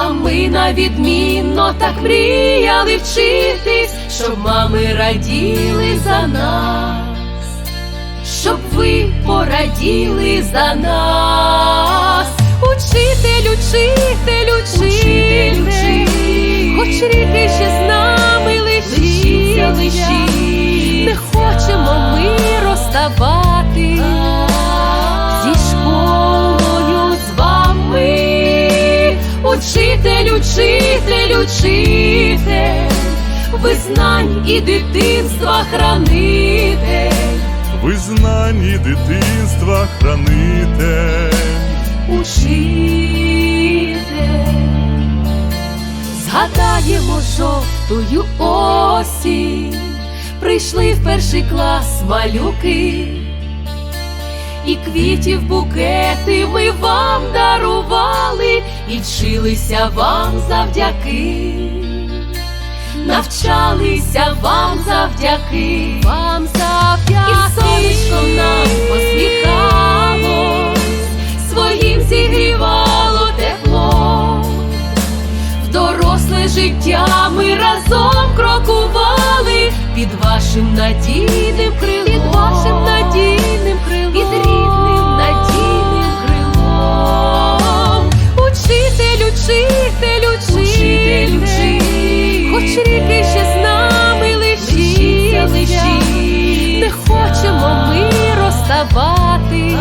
А ми на відмінно так мріяли вчитись, щоб мами раділи за нас. Щоб ви пораділи за нас. Учитель, учитель, учитель, хоч ріки ще з нами лишіться, Учитель, учитель, учитель, ви знань і дитинства хранитель. Ви знань і дитинства храните, учитель. Згадаємо жовтую осінь, прийшли в перший клас малюки, і квітів букети ми вам дарували, і вчилися вам завдяки. Навчалися вам завдяки, вам завдяки, і сонечко нам посміхалось, своїм зігрівало тепло, в доросле життя ми разом крокували під вашим надійним ріки ще з нами лишіться, лиші, не хочемо ми розставати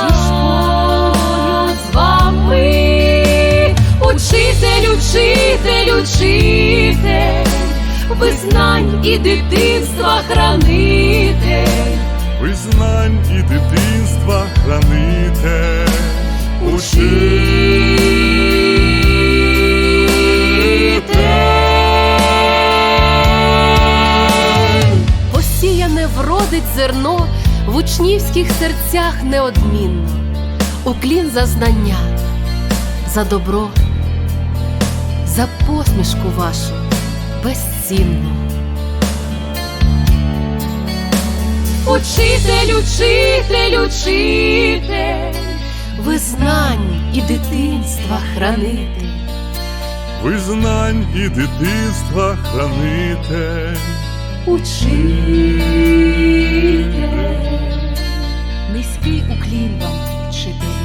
зі школою з вами. Учитель, учитель, учитель, ви знань і дитинства хранитель. Посіяне вродить зерно в учнівських серцях неодмінно, уклін за знання, за добро, за посмішку вашу безцінну. Учитель, учитель, учитель, ви знань і дитинства хранитель. Ви знань і дитинства храните, учитель. Низький уклін вам, вчитель.